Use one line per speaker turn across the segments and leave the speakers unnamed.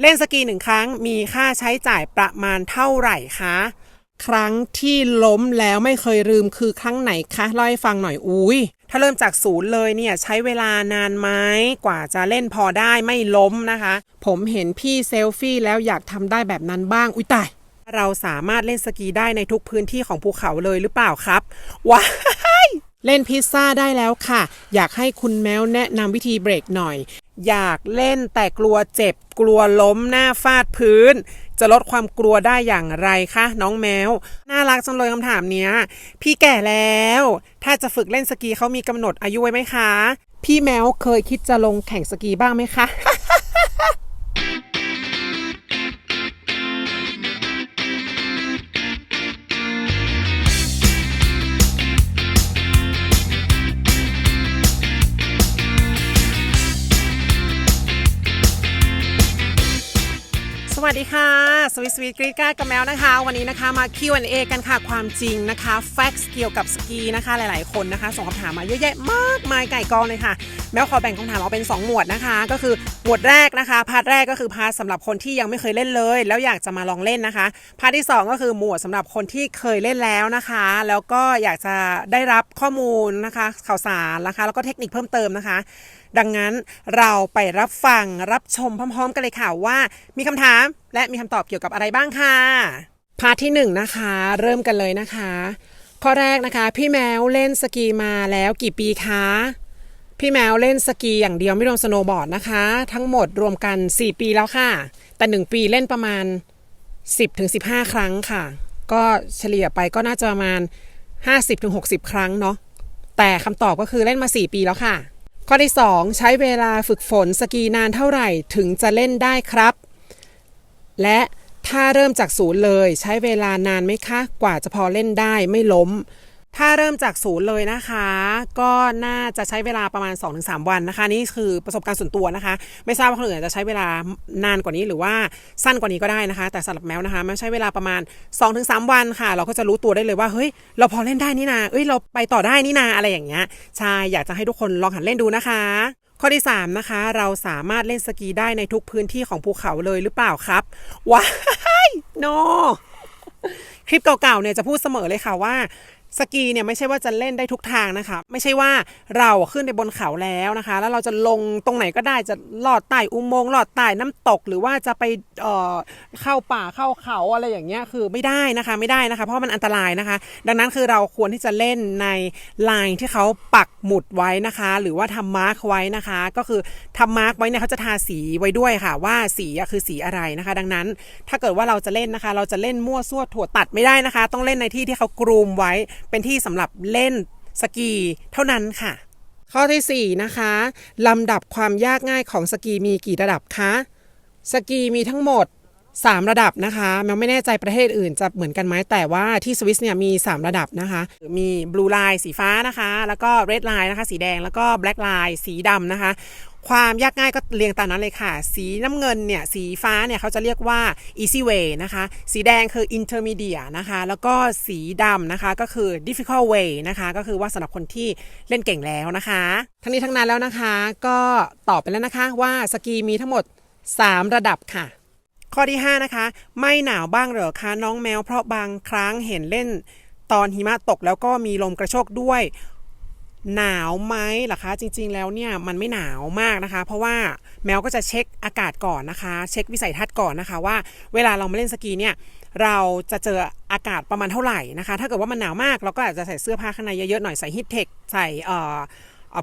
เล่นสกีหนึ่งครั้งมีค่าใช้จ่ายประมาณเท่าไหร่คะ ครั้งที่ล้มแล้วไม่เคยลืมคือครั้งไหนคะเล่าให้ฟังหน่อยอุ้ยถ้าเริ่มจากศูนย์เลยเนี่ยใช้เวลานานไหมกว่าจะเล่นพอได้ไม่ล้มนะคะ ผมเห็นพี่เซลฟี่แล้วอยากทำได้แบบนั้นบ้างอุ้ยตายเราสามารถเล่นสกีได้ในทุกพื้นที่ของภูเขาเลยหรือเปล่าครับว้าย เล่นพิซซ่าได้แล้วค่ะ อยากให้คุณแมวแนะนำวิธีเบรกหน่อย อยากเล่นแต่กลัวเจ็บ กลัวล้มหน้าฟาดพื้น จะลดความกลัวได้อย่างไรคะน้องแมว น่ารักจังเลยคำถามเนี้ย พี่แก่แล้ว ถ้าจะฝึกเล่นสกีเขามีกำหนดอายุไว้ไหมคะ พี่แมวเคยคิดจะลงแข่งสกีบ้างไหมคะ ดีค่ะสวิสวีทกรีก้ากับแมวนะคะ วันนี้นะคะมา Q&A กันค่ะความจริงนะคะแฟกซ์เกี่ยวกับสกีนะคะหลายๆ คนนะคะส่งคำถามมาเยอะแยะมากมายไก่กองเลยค่ะ แมวขอแบ่งคำถามออกเป็น 2 หมวดนะคะ ก็คือหมวดแรกนะคะ พาร์ทแรกก็คือพาร์ทสำหรับคนที่ยังไม่เคยเล่นเลย แล้วอยากจะมาลองเล่นนะคะ พาร์ทที่ 2 ก็คือหมวดสำหรับคนที่เคยเล่นแล้วนะคะ แล้วก็อยากจะได้รับข้อมูลนะคะ ข่าวสารนะคะ แล้วก็เทคนิคเพิ่มเติมนะคะ ดังนั้นเราไปรับฟังรับชมพร้อม ๆ กันเลยค่ะว่า มีคำถามและมีคำตอบกี่ยวกับอะไรบ้างคะพาร์ทที่หนึ่งนะคะ เริ่มกันเลยนะคะ ข้อแรกนะคะ พี่แมวเล่นสกีมาแล้วกี่ปีคะพี่แมวเล่นสกีอย่างเดียวไม่รวมสโนว์บอร์ดนะคะ ทั้งหมดรวมกัน 4 ปีแล้วค่ะ แต่ 1 ปีเล่นประมาณ 10-15 ครั้งค่ะ ก็เฉลี่ยไปก็น่าจะประมาณ 50-60 ครั้งเนาะแต่คำตอบก็คือเล่นมา 4 ปีแล้วค่ะ ข้อที่ 2 ใช้เวลาฝึกฝนสกีนานเท่าไหร่ถึงจะเล่นได้ครับ และ ถ้าเริ่มจากศูนย์เลยใช้เวลานานไหมคะ กว่าจะพอเล่นได้ไม่ล้ม ถ้าเริ่มจากศูนย์เลยนะคะ ก็น่าจะใช้เวลาประมาณ 2-3 วันนะคะ นี่คือประสบการณ์ส่วนตัวนะคะ ไม่ทราบว่าคนอื่นจะใช้เวลานานกว่านี้หรือว่าสั้นกว่านี้ก็ได้นะคะ แต่สำหรับแมวนะคะมันใช้เวลาประมาณ 2-3 วันค่ะ เราก็จะรู้ตัวได้เลยว่าเฮ้ยเราพอเล่นได้นี่นาเอ้ยเราไปต่อได้นี่นาอะไรอย่างเงี้ยใช่อยากจะให้ทุกคนลองหัดเล่นดูนะคะ ข้อที่ 3 นะคะ เราสามารถเล่นสกีได้ในทุกพื้นที่ของภูเขาเลยหรือเปล่าครับว้ายโนคลิปเก่าๆเนี่ยจะพูดเสมอเลยค่ะว่า สกีเนี่ยไม่ใช่ว่าจะเล่นได้ทุกทางนะคะ ไม่ใช่ว่าเราขึ้นไปบนเขาแล้วนะคะ แล้วเราจะลงตรงไหนก็ได้จะลอดใต้อุโมงค์ลอดใต้น้ำตก หรือว่าจะไปเอ่อเข้าป่าเข้าเขาอะไรอย่างเงี้ยคือไม่ได้นะคะไม่ได้นะคะ เพราะมันอันตรายนะคะ ดังนั้นคือเราควรที่จะเล่นในลน์ที่เขาปักหมุดไว้นะคะ หรือว่าทำมาร์กไว้นะคะ ก็คือทำมาร์กไว้เนี่ยเขาจะทาสีไว้ด้วยค่ะ ว่าสีคือสีอะไรนะคะ ดังนั้นถ้าเกิดว่าเราจะเล่นนะคะ เราจะเล่นมั่วซั่วถั่วตัดไม่ได้นะคะ ต้องเล่นในที่ที่เขากรูมไว้เป็นที่สำหรับเล่นสกีเท่านั้นค่ะ ข้อทีสี่ 4 นะคะลำดับความยากง่ายของสกีมีกี่ระดับคะ สกีมีทั้งหมด 3 ระดับนะคะแมวไม่แน่ใจประเทศอื่นจะเหมือนกันไหมแต่ว่าที่สวิสเนี่ยมี 3 ระดับนะคะ มีบลูไลน์สีฟ้านะคะ แล้วก็เรดไลน์นะคะสีแดงแล้วก็แบล็กไลน์สีดำนะคะ ความยากง่ายก็เรียงตามนั้นเลยค่ะ สีน้ำเงินเนี่ย สีฟ้าเนี่ยเขาจะเรียกว่า easy way นะคะ สีแดงคือ intermediate นะคะ แล้วก็สีดำนะคะก็คือ difficult way นะคะ ก็คือว่าสำหรับคนที่เล่นเก่งแล้วนะคะ ทั้งนี้ทั้งนั้นแล้วนะคะ ก็ตอบไปแล้วนะคะว่าสกีมีทั้งหมด 3 ระดับค่ะ ข้อที่ 5 นะคะ ไม่หนาวบ้างเหรอคะน้องแมว เพราะบางครั้งเห็นเล่น ตอนหิมะตกแล้วก็มีลมกระโชกด้วย หนาวไหมล่ะคะ จริง ๆ แล้วเนี่ยมันไม่หนาวมากนะคะ เพราะว่าแมวก็จะเช็คอากาศก่อนนะคะ เช็ควิสัยทัศน์ก่อนนะคะ ว่าเวลาเรามาเล่นสกีเนี่ยเราจะเจออากาศประมาณเท่าไหร่นะคะ ถ้าเกิดว่ามันหนาวมากเราก็อาจจะใส่เสื้อผ้าข้างในเยอะๆหน่อยใส่ฮิตเทคใส่เอ่อ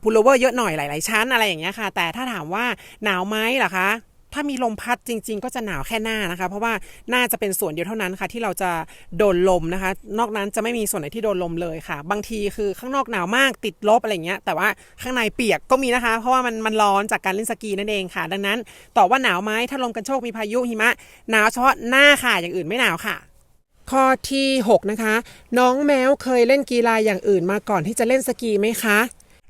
พูลโลเวอร์เยอะหน่อยหลายๆชั้นอะไรอย่างเงี้ยค่ะ แต่ถ้าถามว่าหนาวไหมล่ะคะ ถ้ามีลมพัดจริง ๆ ก็จะหนาวแค่หน้านะคะ เพราะว่าหน้าจะเป็นส่วนเดียวเท่านั้นค่ะ ที่เราจะโดนลมนะคะ นอกนั้นจะไม่มีส่วนไหนที่โดนลมเลยค่ะ บางทีคือข้างนอกหนาวมากติดลบอะไรเงี้ยแต่ว่าข้างในเปียกก็มีนะคะ เพราะว่ามันมันร้อนจากการเล่นสกีนั่นเองค่ะ ดังนั้นตอบว่าหนาวไหมถ้าลมกันโชกมีพายุหิมะหนาวเฉพาะหน้าค่ะอย่างอื่นไม่หนาวค่ะข้อที่ 6 นะคะ น้องแมวเคยเล่นกีฬาอย่างอื่นมาก่อนที่จะเล่นสกีไหมคะ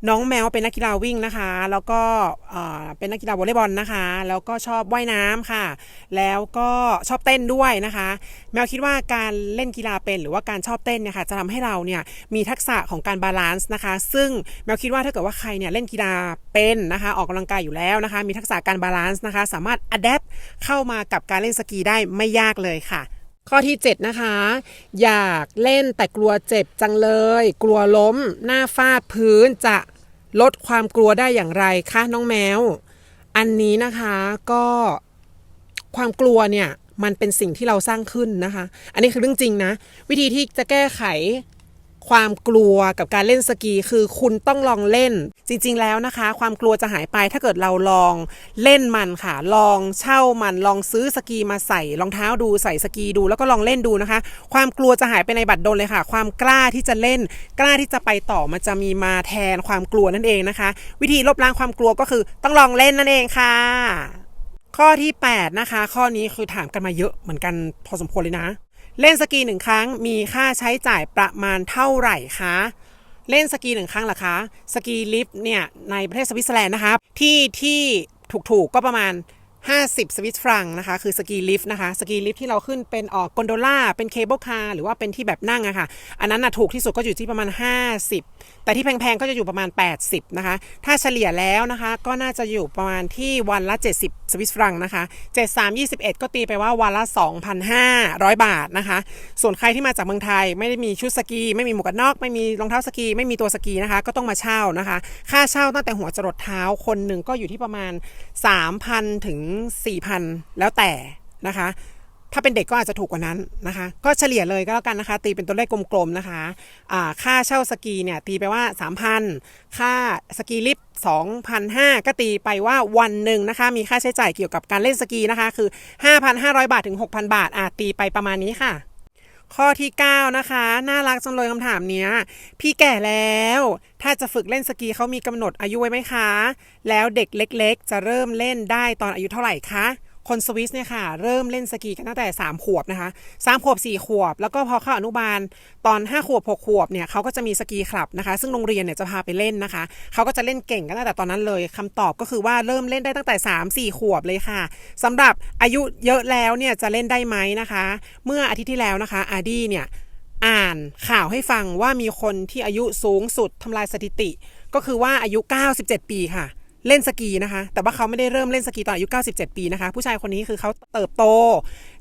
น้องแมวเป็นนักกีฬาวิ่งนะคะ แล้วก็เป็นนักกีฬาวอลเลย์บอลนะคะ แล้วก็ชอบว่ายน้ำค่ะ แล้วก็ชอบเต้นด้วยนะคะ แมวคิดว่าการเล่นกีฬาเป็นหรือว่าการชอบเต้นเนี่ยค่ะจะทำให้เราเนี่ยมีทักษะของการบาลานซ์นะคะ ซึ่งแมวคิดว่าถ้าเกิดว่าใครเนี่ยเล่นกีฬาเป็นนะคะ ออกกำลังกายอยู่แล้วนะคะ มีทักษะการบาลานซ์นะคะ สามารถอัดแอปเข้ามากับการเล่นสกีได้ไม่ยากเลยค่ะ ข้อที่ 7 นะคะ อยากเล่นแต่กลัวเจ็บจังเลย กลัวล้ม หน้าฟาดพื้นจะลดความกลัวได้อย่างไรคะน้องแมว อันนี้นะคะก็ความกลัวเนี่ยมันเป็นสิ่งที่เราสร้างขึ้นนะคะ อันนี้คือเรื่องจริงนะ วิธีที่จะแก้ไข ความกลัวกับการเล่นสกีคือคุณต้องลองเล่น จริงๆแล้วนะคะ ความกลัวจะหายไปถ้าเกิดเราลองเล่นมันค่ะ ลองเช่ามันลองซื้อสกีมาใส่รองเท้าดูใส่สกีดู แล้วก็ลองเล่นดูนะคะ ความกลัวจะหายไปในบัดดลเลยค่ะ ความกล้าที่จะเล่น กล้าที่จะไปต่อมันจะมีมาแทนความกลัวนั่นเองนะคะ วิธีลบล้างความกลัวก็คือต้องลองเล่นนั่นเองค่ะข้อที่ 8 นะคะ ข้อนี้คือถามกันมาเยอะเหมือนกันพอสมควรเลยนะ เล่นสกีหนึ่งครั้งมีค่าใช้จ่ายประมาณเท่าไหร่คะเล่นสกีหนึ่งครั้งหรอคะสกีลิฟต์เนี่ยในประเทศสวิตเซอร์แลนด์นะคะที่ที่ถูกๆกก็ประมาณ 50 สวิตฟรังนะคะคือสกีลิฟต์นะคะสกีลิฟต์ที่เราขึ้นเป็นออกกอนโดล่าเป็นเคเบิลคาร์หรือว่าเป็นที่แบบนั่งอะค่ะอันนั้นนะถูกที่สุดก็อยู่ที่ประมาณ 50แต่ที่แพงๆก็จะอยู่ประมาณ 80 นะคะ ถ้าเฉลี่ยแล้วนะคะก็น่าจะอยู่ประมาณที่วันละ 70 สวิสฟรังนะคะ 73 21 ก็ตีไปว่าวันละ 2,500 บาทนะคะ ส่วนใครที่มาจากเมืองไทยไม่ได้มีชุดสกี ไม่มีหมวกกันน็อกไม่มีรองเท้าสกี ไม่มีตัวสกีนะคะ ก็ต้องมาเช่านะคะ ค่าเช่าตั้งแต่หัวจรดเท้าคนหนึ่งก็อยู่ที่ประมาณ 3,000 ถึง 4,000 แล้วแต่นะคะ ถ้าเป็นเด็กก็อาจจะถูกกว่านั้นนะคะ ก็เฉลี่ยเลยก็แล้วกันนะคะ ตีเป็นตัวเลขกลมๆนะคะอ่าค่าเช่าสกีเนี่ยตีไปว่า 3,000 ค่าสกีลิฟต์2,500ก็ตีไปว่าวันหนึ่งนะคะ มีค่าใช้จ่ายเกี่ยวกับการเล่นสกีนะคะ คือ 5,500 บาทถึง 6,000 บาทอ่าตีไปประมาณนี้ค่ะ ข้อที่ 9 นะคะ น่ารักจังเลยคำถามเนี้ย พี่แก่แล้ว ถ้าจะฝึกเล่นสกีเขามีกำหนดอายุไว้ไหมคะ แล้วเด็กเล็ก ๆ จะเริ่มเล่นได้ตอนอายุเท่าไหร่คะ คนสวิสเนี่ยค่ะ เริ่มเล่นสกีกันตั้งแต่ 3 ขวบนะคะ3ขวบ 4 ขวบ แล้วก็พอเข้าอนุบาลตอน 5 ขวบ 6 ขวบเนี่ยเขาก็จะมีสกีคลับนะคะ ซึ่งโรงเรียนเนี่ยจะพาไปเล่นนะคะเขาก็จะเล่นเก่งกันตั้งแต่ตอนนั้นเลยคำตอบก็คือว่าเริ่มเล่นได้ตั้งแต่ 3 4 ขวบเลยค่ะสำหรับอายุเยอะแล้วเนี่ยจะเล่นได้ไหมนะคะ เมื่ออาทิตย์ที่แล้วนะคะอาดี้เนี่ยอ่านข่าวให้ฟังว่ามีคนที่อายุสูงสุดทำลายสถิติ ก็คือว่าอายุ 97 ปีค่ะ เล่นสกีนะคะ แต่ว่าเขาไม่ได้เริ่มเล่นสกีตอนอายุ 97 ปีนะคะ ผู้ชายคนนี้คือเขาเติบโต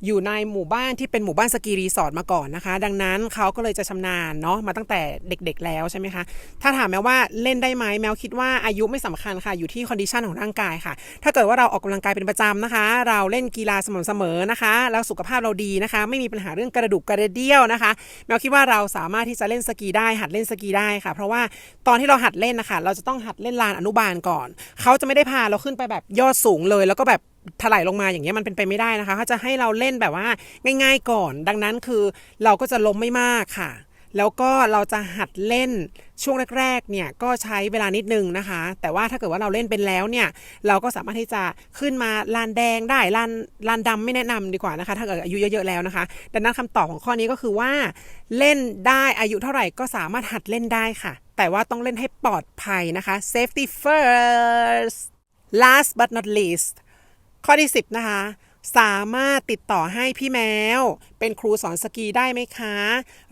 อยู่ในหมู่บ้านที่เป็นหมู่บ้านสกีรีสอร์ทมาก่อนนะคะ ดังนั้นเขาก็เลยจะชำนาญเนาะมาตั้งแต่เด็กๆแล้วใช่ไหมคะ ถ้าถามแมวว่าเล่นได้ไหมแมวคิดว่าอายุไม่สำคัญค่ะ อยู่ที่คอนดิชันของร่างกายค่ะ ถ้าเกิดว่าเราออกกำลังกายเป็นประจำนะคะ เราเล่นกีฬาสม่ำเสมอนะคะ แล้วสุขภาพเราดีนะคะ ไม่มีปัญหาเรื่องกระดูกกระเดี่ยวนะคะ แมวคิดว่าเราสามารถที่จะเล่นสกีได้หัดเล่นสกีได้ค่ะ เพราะว่าตอนที่เราหัดเล่นนะคะ เราจะต้องหัดเล่นลานอนุบาลก่อนเขาจะไม่ได้พาเราขึ้นไปแบบยอดสูงเลย แล้วก็แบบถลายลงมาอย่างเงี้ยมันเป็นไปไม่ได้นะคะเขาจะให้เราเล่นแบบว่าง่าย ๆ ก่อน ดังนั้นคือเราก็จะล้มไม่มากค่ะ แล้วก็เราจะหัดเล่นช่วงแรกๆเนี่ยก็ใช้เวลานิดนึงนะคะ แต่ว่าถ้าเกิดว่าเราเล่นเป็นแล้วเนี่ยเราก็สามารถที่จะขึ้นมาลานแดงได้ลานลานดำไม่แนะนำดีกว่านะคะ ถ้าเกิดอายุเยอะๆแล้วนะคะ ดังนั้นคำตอบของข้อนี้ก็คือว่า เล่นได้อายุเท่าไหร่ก็สามารถหัดเล่นได้ค่ะ แต่ว่าต้องเล่นให้ปลอดภัยนะคะ safety first last but not least ข้อที่ 10 นะคะ สามารถติดต่อให้พี่แมว เป็นครูสอนสกีได้ไหมคะ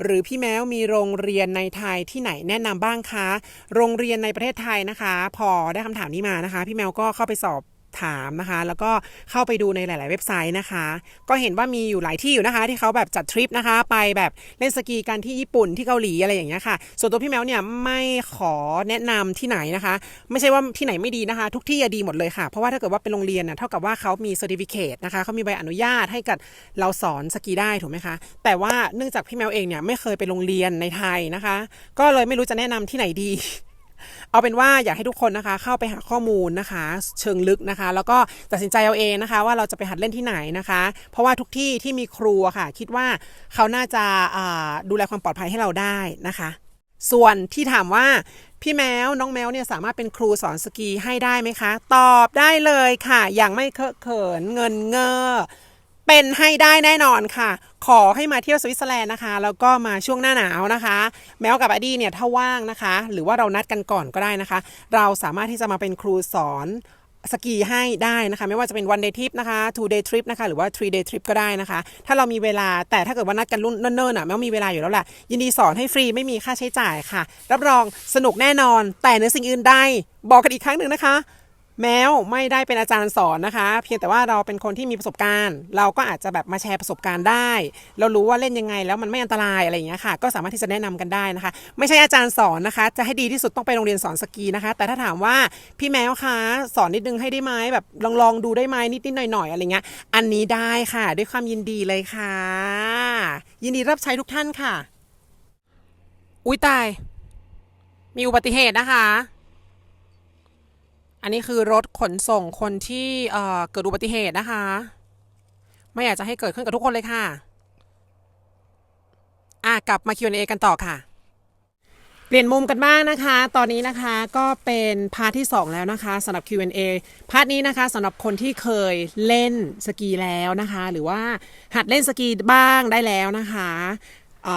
หรือพี่แมวมีโรงเรียนในไทยที่ไหนแนะนำบ้างคะ โรงเรียนในประเทศไทยนะคะ พอได้คำถามนี้มานะคะ พี่แมวก็เข้าไปสอบ ถามนะคะ แล้วก็เข้าไปดูในหลาย ๆ เว็บไซต์นะคะ ก็เห็นว่ามีอยู่หลายที่อยู่นะคะ ที่เขาแบบจัดทริปนะคะ ไปแบบเล่นสกีกันที่ญี่ปุ่นที่เกาหลีอะไรอย่างเงี้ยค่ะ ส่วนตัวพี่แมวเนี่ยไม่ขอแนะนำที่ไหนนะคะ ไม่ใช่ว่าที่ไหนไม่ดีนะคะ ทุกที่อะดีหมดเลยค่ะ เพราะว่าถ้าเกิดว่าเป็นโรงเรียนน่ะเท่ากับว่าเขามีเซอร์ติฟิเคตนะคะเขามีใบอนุญาตให้กับเราสอนสกีได้ถูกไหมคะ แต่ว่าเนื่องจากพี่แมวเองเนี่ยไม่เคยไปโรงเรียนในไทยนะคะ ก็เลยไม่รู้จะแนะนำที่ไหนดี เอาเป็นว่าอยากให้ทุกคนนะคะ เข้าไปหาข้อมูลนะคะ เชิงลึกนะคะ แล้วก็ตัดสินใจเอาเองนะคะ ว่าเราจะไปหัดเล่นที่ไหนนะคะ เพราะว่าทุกที่ที่มีครูค่ะ คิดว่าเขาน่าจะดูแลความปลอดภัยให้เราได้นะคะ ส่วนที่ถามว่าพี่แมวน้องแมวเนี่ยสามารถเป็นครูสอนสกีให้ได้ไหมคะ ตอบได้เลยค่ะ อย่างไม่เคอะเขินเงินเงอ เป็นให้ได้แน่นอนค่ะ ขอให้มาเที่ยวสวิตเซอร์แลนด์นะคะ แล้วก็มาช่วงหน้าหนาวนะคะ แมวกับอดีเนี่ยถ้าว่างนะคะ หรือว่าเรานัดกันก่อนก็ได้นะคะ เราสามารถที่จะมาเป็นครูสอนสกีให้ได้นะคะ ไม่ว่าจะเป็น one day trip นะคะ two day trip นะคะ หรือว่า three day trip ก็ได้นะคะ ถ้าเรามีเวลาแต่ถ้าเกิดว่านัดกันรุ่นเนิ่นๆอะแมวมีเวลาอยู่แล้วแหละยินดีสอนให้ฟรีไม่มีค่าใช้จ่ายค่ะ รับรองสนุกแน่นอน แต่ในสิ่งอื่นใดบอกกันอีกครั้งหนึ่งนะคะ แมวไม่ได้เป็นอาจารย์สอนนะคะ เพียงแต่ว่าเราเป็นคนที่มีประสบการณ์ เราก็อาจจะแบบมาแชร์ประสบการณ์ได้ เรารู้ว่าเล่นยังไงแล้วมันไม่อันตรายอะไรอย่างเงี้ยค่ะ ก็สามารถที่จะแนะนำกันได้นะคะ ไม่ใช่อาจารย์สอนนะคะ จะให้ดีที่สุดต้องไปโรงเรียนสอนสกีนะคะ แต่ถ้าถามว่าพี่แมวคะสอนนิดนึงให้ได้ไหมแบบลองลองดูได้ไหมนิดนิดหน่อยหน่อยๆอะไรเงี้ยอันนี้ได้ค่ะ ด้วยความยินดีเลยค่ะ ยินดีรับใช้ทุกท่านค่ะ อุ้ยตาย มีอุบัติเหตุนะคะ อันนี้คือรถขนส่งคนที่เอ่อเกิดอุบัติเหตุนะคะ ไม่อยากจะให้เกิดขึ้นกับทุกคนเลยค่ะอะกลับมา Q&A กันต่อค่ะ เปลี่ยนมุมกันบ้างนะคะ ตอนนี้นะคะก็เป็นพาร์ทที่ 2 แล้วนะคะสำหรับ Q&A พาร์ทนี้นะคะสำหรับคนที่เคยเล่นสกีแล้วนะคะ หรือว่าหัดเล่นสกีบ้างได้แล้วนะคะ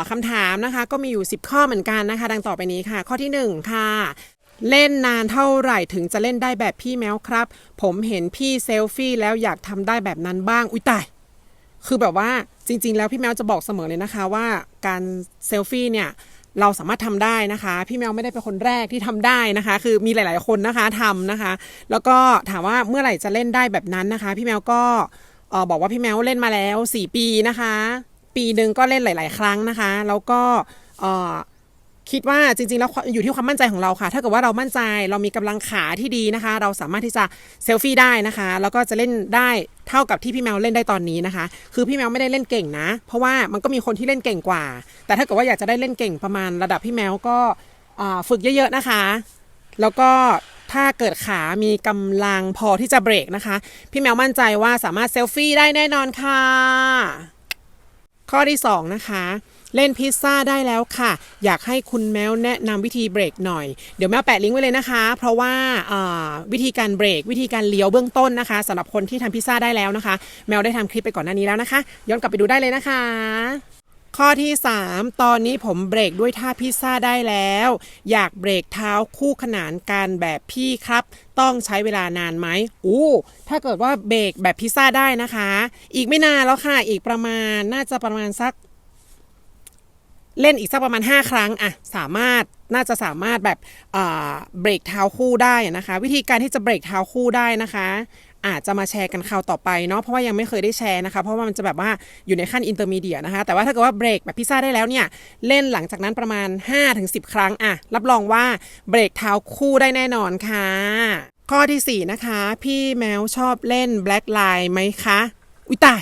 คำถามนะคะก็มีอยู่ 10 ข้อเหมือนกันนะคะ ดังต่อไปนี้ค่ะ ข้อที่ 1 ค่ะ เล่นนานเท่าไหร่ถึงจะเล่นได้แบบพี่แมวครับ ผมเห็นพี่เซลฟี่แล้วอยากทำได้แบบนั้นบ้าง อุ้ยตาย คือแบบว่าจริง ๆ แล้วพี่แมวจะบอกเสมอเลยนะคะว่าการเซลฟี่เนี่ยเราสามารถทำได้นะคะ พี่แมวไม่ได้เป็นคนแรกที่ทำได้นะคะ คือมีหลาย ๆ คนนะคะทำนะคะ แล้วก็ถามว่าเมื่อไหร่จะเล่นได้แบบนั้นนะคะ พี่แมวก็บอกว่าพี่แมวเล่นมาแล้ว 4 ปีนะคะ ปีหนึ่งก็เล่นหลาย ๆ ครั้งนะคะ แล้วก็ คิดว่าจริงๆแล้วอยู่ที่ความมั่นใจของเราค่ะ ถ้าเกิดว่าเรามั่นใจเรามีกำลังขาที่ดีนะคะ เราสามารถที่จะเซลฟี่ได้นะคะ แล้วก็จะเล่นได้เท่ากับที่พี่แมวเล่นได้ตอนนี้นะคะ คือพี่แมวไม่ได้เล่นเก่งนะ เพราะว่ามันก็มีคนที่เล่นเก่งกว่า แต่ถ้าเกิดว่าอยากจะได้เล่นเก่งประมาณระดับพี่แมวก็ฝึกเยอะๆนะคะ แล้วก็ถ้าเกิดขามีกำลังพอที่จะเบรกนะคะ พี่แมวมั่นใจว่าสามารถเซลฟี่ได้แน่นอนค่ะ ข้อที่ 2 นะคะ เล่นพิซซ่าได้แล้วค่ะ อยากให้คุณแมวแนะนำวิธีเบรกหน่อย เดี๋ยวแมวแปะลิงก์ไว้เลยนะคะ เพราะว่าวิธีการเบรกวิธีการเลี้ยวเบื้องต้นนะคะสำหรับคนที่ทำพิซซ่าได้แล้วนะคะ แมวได้ทำคลิปไปก่อนหน้านี้แล้วนะคะ ย้อนกลับไปดูได้เลยนะคะ ข้อที่ 3 ตอนนี้ผมเบรกด้วยท่าพิซซ่าได้แล้ว อยากเบรกเท้าคู่ขนานกันแบบพี่ครับต้องใช้เวลานานไหมอู้ ถ้าเกิดว่าเบรกแบบพิซซ่าได้นะคะ อีกไม่นานแล้วค่ะ อีกประมาณน่าจะประมาณสัก เล่นอีกสักประมาณ 5 ครั้งอะสามารถน่าจะสามารถแบบเบรกเท้าคู่ได้นะคะ วิธีการที่จะเบรกเท้าคู่ได้นะคะอาจจะมาแชร์กันคราวต่อไปเนาะเพราะว่ายังไม่เคยได้แชร์นะคะ เพราะว่ามันจะแบบว่าอยู่ในขั้นอินเตอร์มีเดียนะคะแต่ว่าถ้าเกิดว่าเบรกแบบพิซซ่าได้แล้วเนี่ย เล่นหลังจากนั้นประมาณ 5-10 ครั้งอะรับรองว่าเบรกเท้าคู่ได้แน่นอนค่ะ ข้อทีสี่4 นะคะ พี่แมวชอบเล่น Black Line ไหมคะ อุ้ยตาย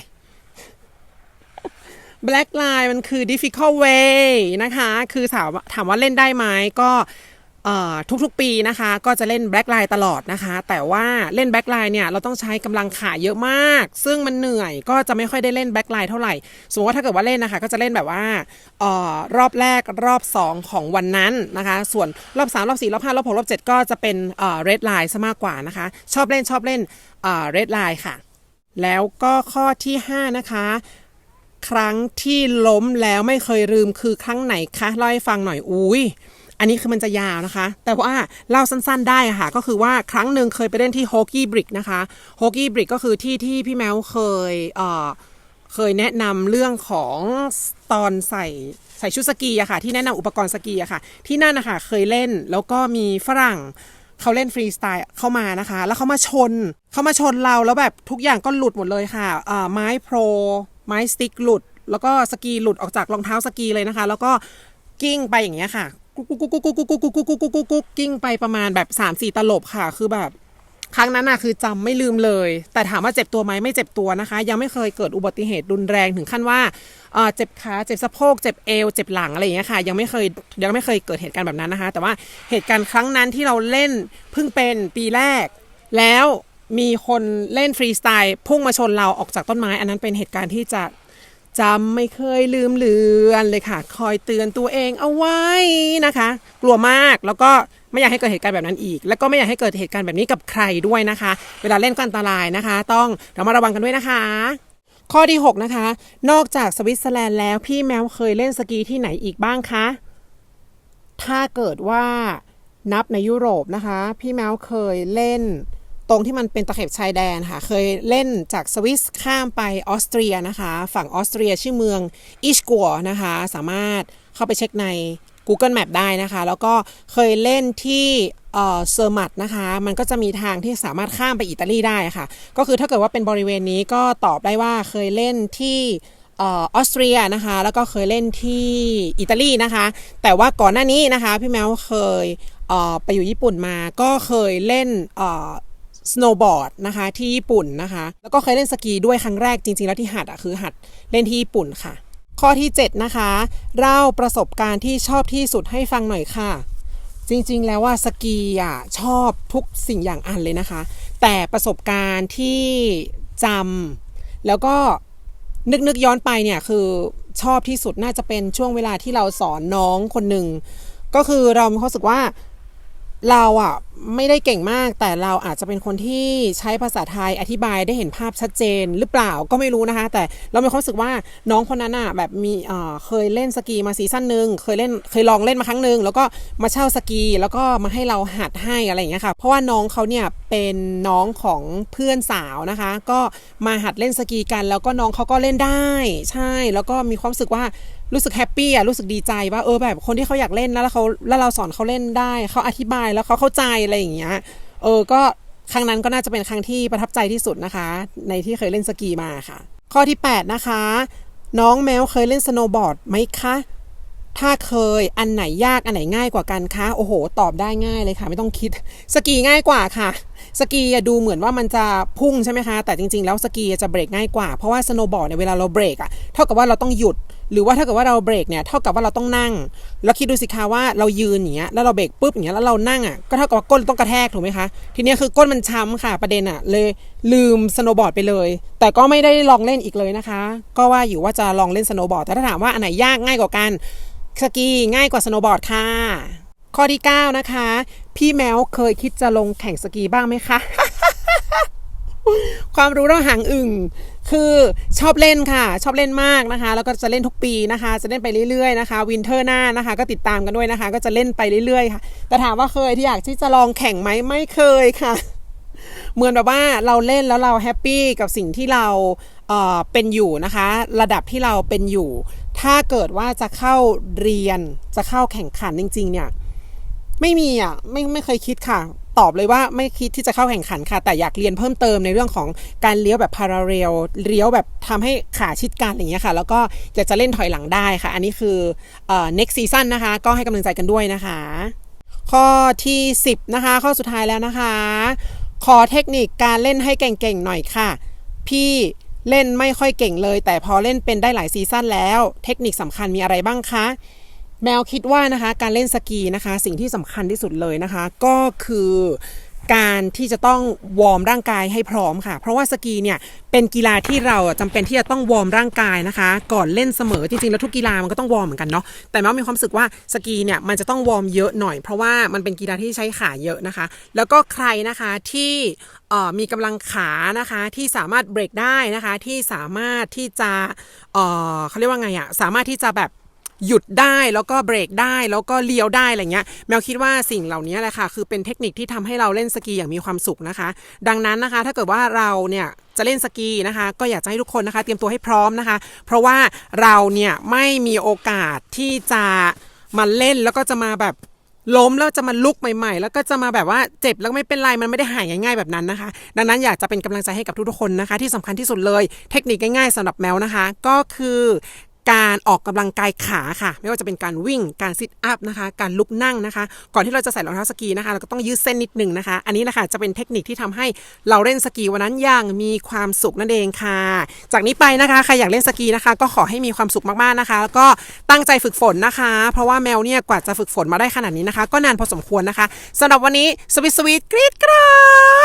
Black Line มันคือ difficult way นะคะ คือถามว่าถามว่าเล่นได้ไหมก็ทุกๆปีนะคะก็จะเล่น Black Line ตลอดนะคะ แต่ว่าเล่น Black Line เนี่ยเราต้องใช้กำลังขาเยอะมาก ซึ่งมันเหนื่อยก็จะไม่ค่อยได้เล่น Black Line เท่าไหร่สมมติว่าถ้าเกิดว่าเล่นนะคะ ก็จะเล่นแบบว่าออรอบแรกรอบ 2 ของวันนั้นนะคะ ส่วนรอบ 3 รอบ 4 รอบ 5 รอบ 6 รอบ 7 ก็จะเป็นเอ่อ Red Line ซะมากกว่านะคะ ชอบเล่นชอบเล่นเอ่อ Red Line ค่ะ แล้วก็ข้อที่ 5 นะคะ ครั้งที่ล้มแล้วไม่เคยลืมคือครั้งไหนคะเล่าให้ฟังหน่อยอุ้ยอันนี้คือมันจะยาวนะคะ แต่ว่าเล่าสั้นๆได้ค่ะ ก็คือว่าครั้งหนึ่งเคยไปเล่นที่ฮอกกี้บริกนะคะฮอกกี้บริกก็คือที่ที่พี่แมวเคยเอ่อเคยแนะนำเรื่องของตอนใส่ใส่ชุดสกีอะค่ะ ที่แนะนำอุปกรณ์สกีอะค่ะ ที่นั่นนะคะเคยเล่นแล้วก็มีฝรั่งเขาเล่นฟรีสไตล์เข้ามานะคะ แล้วเขามาชนเขามาชนเราแล้วแบบทุกอย่างก็หลุดหมดเลยค่ะไม้โปร ไม้สติ๊กหลุด แล้วก็สกีหลุดออกจากรองเท้าสกีเลยนะคะ แล้วก็กิ้งไปอย่างเงี้ยค่ะกุ๊กกุ๊กกุ๊กกุ๊กกุ๊กกุ๊กกุ๊กกุ๊กกุ๊กกุ๊กกุ๊กกิ้งไปประมาณแบบ3ามสี่ตลบค่ะ คือแบบ ครั้งนั้นน่ะคือจำไม่ลืมเลย แต่ถามว่าเจ็บตัวไหมไม่เจ็บตัวนะคะ ยังไม่เคยเกิดอุบัติเหตุรุนแรงถึงขั้นว่าเจ็บขาเจ็บสะโพกเจ็บเอวเจ็บหลังอะไรอย่างเงี้ยค่ะ ยังไม่เคยยังไม่เคยเกิดเหตุการณ์แบบนั้นนะคะ แต่ว่าเหตุการณ์ครั้งนั้นที่เราเล่นเพิ่งเป็นปีแรกแล้ว มีคนเล่นฟรีสไตล์พุ่งมาชนเราออกจากต้นไม้ อันนั้นเป็นเหตุการณ์ที่จะจำไม่เคยลืมเลือนเลยค่ะ คอยเตือนตัวเองเอาไว้นะคะ กลัวมากแล้วก็ไม่อยากให้เกิดเหตุการณ์แบบนั้นอีก แล้วก็ไม่อยากให้เกิดเหตุการณ์แบบนี้กับใครด้วยนะคะ เวลาเล่นก็อันตรายนะคะ ต้องระมัดระวังกันด้วยนะคะ ข้อที่ 6 นะคะ นอกจากสวิตเซอร์แลนด์แล้วพี่แมวเคยเล่นสกีที่ไหนอีกบ้างคะถ้าเกิดว่านับในยุโรปนะคะ พี่แมวเคยเล่น ตรงที่มันเป็นตะเข็บชายแดนค่ะ เคยเล่นจากสวิสข้ามไปออสเตรียนะคะ ฝั่งออสเตรียชื่อเมืองอิชกัวนะคะ สามารถเข้าไปเช็คใน Google Map ได้นะคะ แล้วก็เคยเล่นที่เซอร์มัตนะคะ มันก็จะมีทางที่สามารถข้ามไปอิตาลีได้ค่ะ ก็คือถ้าเกิดว่าเป็นบริเวณนี้ก็ตอบได้ว่าเคยเล่นที่ออสเตรียนะคะ แล้วก็เคยเล่นที่อิตาลีนะคะ แต่ว่าก่อนหน้านี้นะคะ พี่แมวเคยเไปอยู่ญี่ปุ่นมา ก็เคยเล่น สโนว์บอร์ดนะคะที่ญี่ปุ่นนะคะ แล้วก็เคยเล่นสกีด้วยครั้งแรกจริง ๆ แล้วที่หัดอะคือหัดเล่นที่ญี่ปุ่นค่ะ ข้อที่ 7 นะคะเล่าประสบการณ์ที่ชอบที่สุดให้ฟังหน่อยค่ะ จริง ๆ แล้วว่าสกีอะชอบทุกสิ่งอย่างอันเลยนะคะ แต่ประสบการณ์ที่จำแล้วก็นึกนึกย้อนไปเนี่ยคือชอบที่สุดน่าจะเป็นช่วงเวลาที่เราสอนน้องคนหนึ่งก็คือเรามีความรู้สึกว่า เราอะไม่ได้เก่งมากแต่เราอาจจะเป็นคนที่ใช้ภาษาไทยอธิบายได้เห็นภาพชัดเจนหรือเปล่าก็ไม่รู้นะคะ แต่เรามีความรู้สึกว่าน้องคนนั้นอะแบบมีเอ่อเคยเล่นสกีมาซีซั่นหนึ่งเคยเล่นเคยลองเล่นมาครั้งหนึ่งแล้วก็มาเช่าสกี แล้วก็มาให้เราหัดให้อะไรอย่างเงี้ยค่ะเพราะว่าน้องเขาเนี่ยเป็นน้องของเพื่อนสาวนะคะ ก็มาหัดเล่นสกีกัน แล้วก็น้องเขาก็เล่นได้ ใช่แล้วก็มีความรู้สึกว่า รู้สึกแฮปปี้อะรู้สึกดีใจว่าเออแบบคนที่เขาอยากเล่นนะแล้วเขาแล้วเราสอนเขาเล่นได้เขาอธิบายแล้วเขาเข้าใจอะไรอย่างเงี้ยเออก็ครั้งนั้นก็น่าจะเป็นครั้งที่ประทับใจที่สุดนะคะ ในที่เคยเล่นสกีมาค่ะ ข้อที่ 8 นะคะ น้องแมวเคยเล่นสโนว์บอร์ดไหมคะถ้าเคยอันไหนยากอันไหนง่ายกว่ากันคะโอ้โห ตอบได้ง่ายเลยค่ะ ไม่ต้องคิดสกีง่ายกว่าค่ะ สกีดูเหมือนว่ามันจะพุ่งใช่ไหมคะ แต่จริงๆ แล้วสกีจะเบรกง่ายกว่า เพราะว่าสโนว์บอร์ดเนี่ยเวลาเราเบรกอะเท่ากับว่าเราต้องหยุด หรือว่าถ้าเกิดว่าเราเบรกเนี่ยเท่ากับว่าเราต้องนั่ง แล้วคิดดูสิคะว่าเรายืนอย่างเงี้ยแล้วเราเบรกปุ๊บอย่างเงี้ยแล้วเรานั่งอะก็เท่ากับว่าก้นต้องกระแทกถูกไหมคะ ทีนี้คือก้นมันช้ำค่ะประเด็นอะเลยลืมสโนบอร์ดไปเลย แต่ก็ไม่ได้ลองเล่นอีกเลยนะคะ ก็ว่าอยู่ว่าจะลองเล่นสโนบอร์ดแต่ถ้าถามว่าอันไหนยากง่ายกว่ากันสกีง่ายกว่าสโนบอร์ดค่ะ ข้อที่ 9 นะคะ พี่แมวเคยคิดจะลงแข่งสกีบ้างไหมคะ ความรู้เราหางอึ่งคือชอบเล่นค่ะ ชอบเล่นมากนะคะ แล้วก็จะเล่นทุกปีนะคะ จะเล่นไปเรื่อยๆนะคะ วินเทอร์หน้านะคะ ก็ติดตามกันด้วยนะคะ ก็จะเล่นไปเรื่อยๆค่ะ แต่ถามว่าเคยที่อยากที่จะลองแข่งไหมไม่เคยค่ะ เหมือนแบบว่าเราเล่นแล้วเราแฮปปี้กับสิ่งที่เราเอ่อเป็นอยู่นะคะ ระดับที่เราเป็นอยู่ ถ้าเกิดว่าจะเข้าเรียนจะเข้าแข่งขันจริง ๆ เนี่ย ไม่มีอะไม่ไม่เคยคิดค่ะ ตอบเลยว่าไม่คิดที่จะเข้าแข่งขันค่ะ แต่อยากเรียนเพิ่มเติมในเรื่องของการเลี้ยวแบบพาราเรลเลี้ยวแบบทำให้ขาชิดกันอย่างเงี้ยค่ะ แล้วก็อยากจะเล่นถอยหลังได้ค่ะ อันนี้คือเอ่อ next season นะคะ ก็ให้กำลังใจกันด้วยนะคะ ข้อที่ 10 นะคะ ข้อสุดท้ายแล้วนะคะ ขอเทคนิคการเล่นให้เก่งๆหน่อยค่ะ พี่เล่นไม่ค่อยเก่งเลย แต่พอเล่นเป็นได้หลายซีซั่นแล้ว เทคนิคสำคัญมีอะไรบ้างคะ แมวคิดว่านะคะการเล่นสกีนะคะ สิ่งที่สำคัญที่สุดเลยนะคะ ก็คือการที่จะต้องวอร์มร่างกายให้พร้อมค่ะ เพราะว่าสกีเนี่ยเป็นกีฬาที่เราจำเป็นที่จะต้องวอร์มร่างกายนะคะ ก่อนเล่นเสมอจริงๆแล้วทุกกีฬามันก็ต้องวอร์มเหมือนกันเนาะแต่แมวมีความรู้สึกว่าสกีเนี่ยมันจะต้องวอร์มเยอะหน่อย เพราะว่ามันเป็นกีฬาที่ใช้ขาเยอะนะคะ แล้วก็ใครนะคะที่มีกำลังขานะคะที่สามารถเบรกได้นะคะที่สามารถที่จะเเขาเรียกว่าไงอะสามารถที่จะแบบ หยุดได้แล้วก็เบรกได้แล้วก็เลี้ยวได้อะไรเงี้ยแมวคิดว่าสิ่งเหล่านี้แหละค่ะ คือเป็นเทคนิคที่ทำให้เราเล่นสกีอย่างมีความสุขนะคะ ดังนั้นนะคะ ถ้าเกิดว่าเราเนี่ยจะเล่นสกีนะคะ ก็อยากจะให้ทุกคนนะคะ เตรียมตัวให้พร้อมนะคะ เพราะว่าเราเนี่ยไม่มีโอกาสที่จะมาเล่นแล้วก็จะมาแบบล้มแล้วจะมาลุกใหม่ ๆ แล้วก็จะมาแบบว่าเจ็บแล้วไม่เป็นไรมันไม่ได้หายง่ายๆแบบนั้นนะคะ ดังนั้นอยากจะเป็นกำลังใจให้กับทุกๆคนนะคะ ที่สำคัญที่สุดเลย เทคนิคง่ายๆสำหรับแมวนะคะ ก็คือ การออกกำลังกายขาค่ะ ไม่ว่าจะเป็นการวิ่งการซิทอัพนะคะ การลุกนั่งนะคะ ก่อนที่เราจะใส่รองเท้าสกีนะคะ เราก็ต้องยืดเส้นนิดหนึ่งนะคะ อันนี้นะคะจะเป็นเทคนิคที่ทำให้เราเล่นสกีวันนั้นอย่างมีความสุขนั่นเองค่ะ จากนี้ไปนะคะใครอยากเล่นสกีนะคะ ก็ขอให้มีความสุขมากๆนะคะ แล้วก็ตั้งใจฝึกฝนนะคะ เพราะว่าแมวเนี่ยกว่าจะฝึกฝนมาได้ขนาดนี้นะคะ ก็นานพอสมควรนะคะสำหรับวันนี้สวิตสวีทกรีดกรา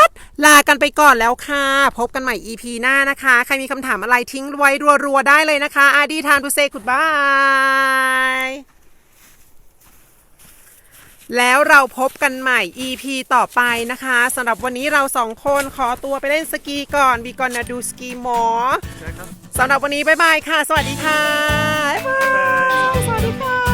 ดลากันไปก่อนแล้วค่ะ พบกันใหม่ EP หน้านะคะ ใครมีคำถามอะไรทิ้งไว้รัวๆได้เลยนะคะอาดีทานทุบายแล้วเราพบกันใหม่ EP ต่อไปนะคะสำหรับวันนี้เราสองคนขอตัวไปเล่นสกีก่อนบีกอนนาดูสกีหมอ
นะครับ
สำหรับวันนี้ บ๊ายบายค่ะ สวัสดีค่ะ บ๊ายบาย สวัสดีค่ะ